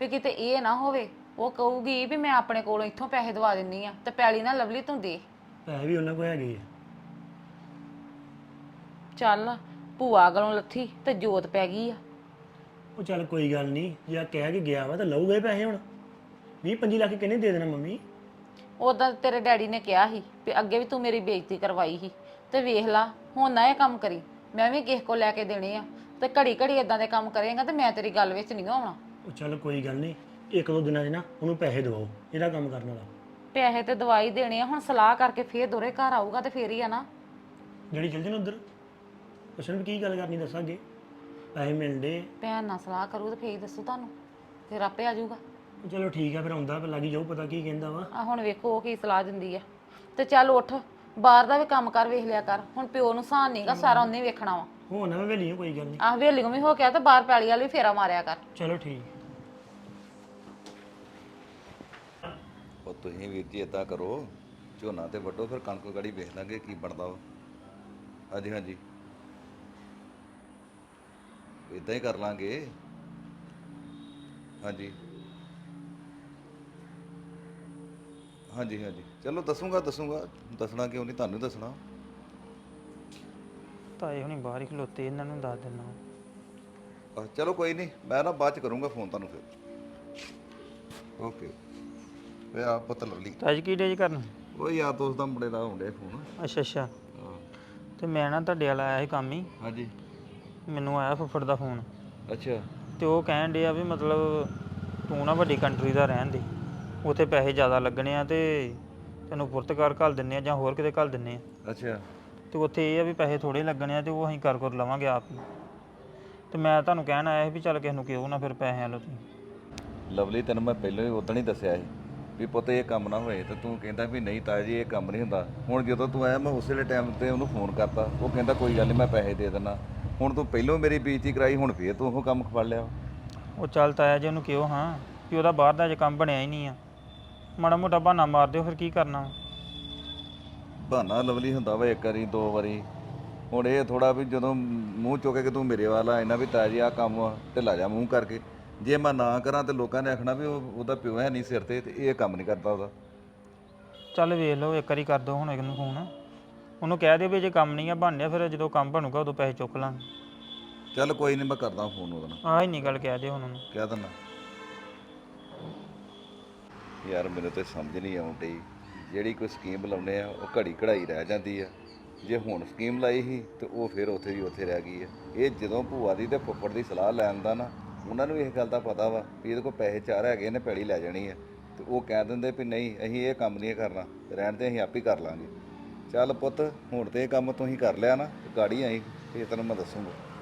ਵੀ ਕਿਤੇ ਇਹ ਨਾ ਹੋਵੇ ਉਹ ਕਹੂਗੀ ਵੀ ਮੈਂ ਆਪਣੇ ਕੋਲੋਂ ਇੱਥੋਂ ਪੈਸੇ ਦਵਾ ਦਿੰਨੀ ਆ ਤੇ ਪੈਲੀ ਨਾ ਲਵਲੀ ਤੂੰ ਦੇ। ਪੈਸੇ ਵੀ ਉਹਨਾਂ ਕੋਲ ਹੈਗੇ ਆ। ਚੱਲ ਭੂਆ ਗਲੋਂ ਲੱਥੀ ਤੇ ਜੋਤ ਪੈ ਗਈ ਆ। ਉਹ ਚੱਲ ਕੋਈ ਗੱਲ ਨਹੀਂ ਜੇ ਆ ਕਹਿ ਕੇ ਗਿਆ ਵਾ ਤਾਂ ਲਊਗਾ ਹੀ ਪੈਸੇ ਹੁਣ। 20 25 ਲੱਖ ਕਿਹਨੇ ਦੇ ਦੇਣਾ ਮੰਮੀ? ਉਦਾਂ ਤੇਰੇ ਡੈਡੀ ਨੇ ਕਿਹਾ ਸੀ ਵੀ ਅੱਗੇ ਵੀ ਤੂੰ ਮੇਰੀ ਬੇਇੱਜ਼ਤੀ ਕਰਵਾਈ ਸੀ ਤੇ ਵੇਖ ਲਾ ਹੁਣ ਨਾ ਇਹ ਕੰਮ ਕਰੀ ਮੈਂ ਵੀ ਕਿਸੇ ਕੋ ਲੈ ਕੇ ਦੇਣੇ ਆ। ਤੇ ਘੜੀ ਘੜੀ ਇਦਾਂ ਦੇ ਕੰਮ ਕਰੇਗਾ ਤੇ ਮੈਂ ਤੇਰੀ ਗੱਲ ਵਿੱਚ ਨਹੀਂ ਆਉਣਾ। ਉਹ ਚੱਲ ਕੋਈ ਗੱਲ ਨਹੀਂ ਇੱਕ ਦੋ ਦਿਨਾਂ 'ਚ ਨਾ ਉਹਨੂੰ ਪੈਸੇ ਦਿਵਾਓ ਇਹਦਾ ਕੰਮ ਕਰਨ ਵਾਲਾ। ਪੈਸੇ ਤੇ ਦਵਾਈ ਦੇਣੇ ਆ ਹੁਣ ਸਲਾਹ ਕਰਕੇ ਫੇਰ ਦੋਰੇ ਘਰ ਆਊਗਾ ਤੇ ਫੇਰ ਹੀ ਆ ਨਾ। ਜਿਹੜੀ ਚੱਲ ਜਣ ਉਧਰ। ਪੁੱਛਣ ਵੀ ਕੀ ਗੱਲ ਕਰਨੀ ਦੱਸਾਂਗੇ ਪੈਸੇ ਮਿਲਦੇ ਭੈਣ ਨਾਲ ਸਲਾਹ ਕਰੂ ਤੇ ਫੇਰ ਹੀ ਦੱਸੂ ਤੁਹਾਨੂੰ ਫਿਰ ਆਪੇ ਆ ਜਾਊਗਾ। ਚਲੋ ਠੀਕ ਆ ਫਿਰ ਆਉਂਦਾ ਲੱਗੀ ਜਾਊ ਪਤਾ ਕੀ ਕਹਿੰਦਾ ਵਾ। ਆ ਹੁਣ ਵੇਖੋ ਉਹ ਕੀ ਸਲਾਹ ਦਿੰਦੀ ਆ। ਤੇ ਚੱਲ ਉੱਠ। ਬਾਹਰ ਦਾ ਵੀ ਕੰਮ ਕਰ ਵੇਖ ਲਿਆ ਕਰ। ਹੁਣ ਪਿਓ ਨੂੰ ਸਾਨ ਨਹੀਂਗਾ ਸਾਰਾ ਉਹਨੇ ਵੇਖਣਾ ਵਾ। ਹੋ ਨਾ ਵੇਲੀ ਕੋਈ ਗੱਲ ਨਹੀਂ ਆਹ ਵੇਲੀਓ ਵੀ ਹੋ ਗਿਆ ਤੇ ਬਾਹਰ ਪੈਲੀ ਵਾਲੀ ਵੀ ਫੇਰਾ ਮਾਰਿਆ ਕਰ। ਚਲੋ ਠੀਕ। ਉਹ ਤੁਸੀਂ ਵੀਰ ਜੀ ਇਦਾਂ ਕਰੋ ਝੋਨਾ ਤੇ ਵੱਢੋ ਫਿਰ ਕਣਕ ਗੜੀ ਵੇਖ ਲਾਂਗੇ ਕੀ ਬਣਦਾ ਵਾ। ਹਾਂਜੀ ਹਾਂਜੀ। ਇਦਾਂ ਹੀ ਕਰ ਲਾਂਗੇ। ਹਾਂਜੀ। ਹਾਂਜੀ ਹਾਂਜੀ। ਚਲੋ ਦੱਸੂਗਾ ਦੱਸੂਗਾ। ਦੱਸਣਾ ਕਿਉਂ ਨਹੀਂ? ਤੁਹਾਨੂੰ ਹੀ ਦੱਸਣਾ। ਤਾਏ ਹੁਣੀ ਬਾਹਰ ਹੀ ਖਲੋਤੇ ਇਹਨਾਂ ਨੂੰ ਦੱਸ ਦਿੰਦਾ ਆਹ, ਚਲੋ ਕੋਈ ਨਹੀਂ ਮੈਂ ਨਾ ਬਾਅਦ ਚ ਕਰੂੰਗਾ ਫੋਨ ਤੁਹਾਨੂੰ ਫਿਰ। ਓਕੇ। ਵੇ ਆ ਪੁੱਤ ਲਵਲੀ। ਤਾਜ ਕੀ ਡੇ ਕਰਨ? ਉਹ ਯਾਰ ਦੋਸਤ ਦਾ ਮੁੰਡੇ ਦਾ ਹੁੰਦੇ ਫੋਨ। ਅੱਛਾ ਅੱਛਾ। ਹਾਂ। ਤੇ ਮੈਂ ਨਾ ਤੁਹਾਡੇ ਵਾਲਾ ਆਇਆ ਸੀ ਕੰਮ ਹੀ। ਹਾਂਜੀ। ਮੈਨੂੰ ਆਇਆ ਫੁੱਫੜ ਦਾ ਫੋਨ। ਅੱਛਾ। ਤੇ ਉਹ ਕਹਿਣ ਡਿਆ ਵੀ ਮਤਲਬ ਤੂੰ ਨਾ ਵੱਡੀ ਕੰਟਰੀ ਦਾ ਰਹਿਣ ਦੇ। ਉੱਥੇ ਪੈਸੇ ਜ਼ਿਆਦਾ ਲੱਗਣੇ ਆ ਤੇ ਤੈਨੂੰ ਪੁਰਤਗਾਲ ਘੱਲ ਦਿੰਨੇ ਆ ਜਾਂ ਹੋਰ ਕਿਤੇ ਘੱਲ ਦਿੰਨੇ ਆ। ਅੱਛਾ। ਤੇ ਉੱਥੇ ਇਹ ਆ ਵੀ ਪੈਸੇ ਥੋੜੇ ਲੱਗਣੇ ਆ ਤੇ ਉਹ ਅਸੀਂ ਕਰ ਕਰ ਲਵਾਂਗੇ ਆਪ ਹੀ ਤੇ ਮੈਂ ਤੁਹਾਨੂੰ ਕਹਿਣ ਆਇਆ ਸੀ ਵੀ ਚੱਲ ਕਿਸੇ ਨੂੰ ਕਿਉਂ ਨਾ ਫਿਰ ਪੈਸੇ ਲਓ ਤੁਸੀਂ। ਲਵਲੀ ਤੈਨੂੰ ਮੈਂ ਪਹਿਲਾਂ ਹੀ ਉਦੋਂ ਹੀ ਦੱਸਿਆ ਸੀ ਵੀ ਪੁੱਤ ਇਹ ਕੰਮ ਨਾ ਹੋਏ ਤੇ ਤੂੰ ਕਹਿੰਦਾ ਵੀ ਨਹੀਂ ਤਾਇਆ ਜੀ ਇਹ ਕੰਮ ਨਹੀਂ ਹੁੰਦਾ। ਹੁਣ ਜਦੋਂ ਤੂੰ ਆਇਆ ਮੈਂ ਉਸੇ ਵੇਲੇ ਟਾਈਮ ਤੇ ਉਹਨੂੰ ਫੋਨ ਕਰਤਾ। ਉਹ ਕਹਿੰਦਾ ਕੋਈ ਗੱਲ ਨਹੀਂ ਮੈਂ ਪੈਸੇ ਦੇ ਦਿੰਦਾ ਹੁਣ ਤੂੰ ਪਹਿਲਾਂ ਮੇਰੀ ਬੇਇੱਜ਼ਤੀ ਕਰਾਈ ਹੁਣ ਫੇਰ ਤੂੰ ਉਹ ਕੰਮ ਖਫੜ ਲਿਆ। ਉਹ ਚੱਲ ਤਾਇਆ ਜੀ ਉਹਨੂੰ ਕਿਉਂ ਹਾਂ ਕਿ ਉਹਦਾ ਬਾਹਰ ਦਾ ਜੇ ਕੰਮ ਬਣਿਆ ਹੀ ਨਹੀਂ ਆ। ਮਾੜਾ ਮੋਟਾ ਬਹਾਨਾ ਮਾਰ ਦਿਓ ਫਿਰ ਕੀ ਕਰਨਾ ਵਾ। ਬਹਾਨਾ ਲਵਲੀ ਹੁੰਦਾ ਵਾ ਇੱਕ ਵਾਰੀ ਦੋ ਵਾਰੀ। ਹੁਣ ਇਹ ਥੋੜਾ ਵੀ ਜਦੋਂ ਮੂੰਹ ਚੁੱਕ ਕੇ ਤੂੰ ਮੇਰੇ ਵੱਲ ਆਇਨਾ ਵੀ ਤਾਇਆ ਜੀ ਆ ਕੰਮ ਆ ਢਿੱਲਾ ਜਾ ਮੂੰਹ ਕਰਕੇ। ਜੇ ਮੈਂ ਨਾ ਕਰਾਂ ਤੇ ਲੋਕਾਂ ਨੇ ਆਖਣਾ ਵੀ ਉਹ ਉਹਦਾ ਪਿਓ ਹੈ ਨਹੀਂ ਸਿਰ ਤੇ ਤੇ ਇਹ ਕੰਮ ਨਹੀਂ ਕਰਦਾ ਉਹਦਾ। ਚੱਲ ਵੇਖ ਲਓ ਇੱਕ ਵਾਰੀ ਕਰ ਦਿਓ ਹੁਣ ਇਹਨੂੰ ਫੋਨ। ਉਹਨੂੰ ਕਹਿ ਦਿਓ ਵੀ ਜੇ ਕੰਮ ਨਹੀਂ ਆ ਬਣਿਆ ਫਿਰ ਜਦੋਂ ਕੰਮ ਬਣੂਗਾ ਉਦੋਂ ਪੈਸੇ ਚੁੱਕ ਲਾਂਗੇ। ਚੱਲ ਕੋਈ ਨਹੀਂ ਮੈਂ ਕਰਦਾ ਫੋਨ ਉਹਦਾ ਨਾਲ। ਆਹ ਨਹੀਂ ਗੱਲ ਕਹਿ ਦਿਓ ਹੁਣ ਉਹਨੂੰ। ਕਹਿ ਦਿੰਦਾ। ਯਾਰ ਮੈਨੂੰ ਤੇ ਸਮਝ ਨਹੀਂ ਆਉਂਦੀ ਜਿਹੜੀ ਕੋਈ ਸਕੀਮ ਲਾਉਨੇ ਆ, ਉਹ ਘੜੀ ਘੜਾਈ ਰਹਿ ਜਾਂਦੀ ਆ। ਜੇ ਹੁਣ ਸਕੀਮ ਲਾਈ ਸੀ, ਤੇ ਉਹ ਫਿਰ ਉੱਥੇ ਦੀ ਉੱਥੇ ਰਹਿ ਗਈ ਆ। ਇਹ ਜਦੋਂ ਭੂਆ ਦੀ ਤੇ ਫੁੱਫੜ ਦੀ ਸਲਾਹ ਲੈਣ ਦਾ ਨਾ, ਉਹਨਾਂ ਨੂੰ ਇਹ ਗੱਲ ਦਾ ਪਤਾ ਵਾ ਵੀ ਇਹਦੇ ਕੋਲ ਪੈਸੇ ਚਾਰ ਹੈਗੇ ਨੇ ਪੈੜੀ ਲੈ ਜਾਣੀ ਆ। ਤੇ ਉਹ ਕਹਿ ਦਿੰਦੇ ਵੀ ਨਹੀਂ, ਅਸੀਂ ਇਹ ਕੰਮ ਨਹੀਂ ਕਰਨਾ, ਰਹਿਣ ਤੇ ਅਸੀਂ ਆਪ ਹੀ ਕਰ ਲਾਂਗੇ। ਚੱਲ ਪੁੱਤ, ਹੁਣ ਤੇ ਇਹ ਕੰਮ ਤੁਸੀਂ ਕਰ ਲਿਆ ਨਾ ਗਾੜੀ ਆਈ ਇਹ ਤੈਨੂੰ ਮੈਂ ਦੱਸੂਗਾ।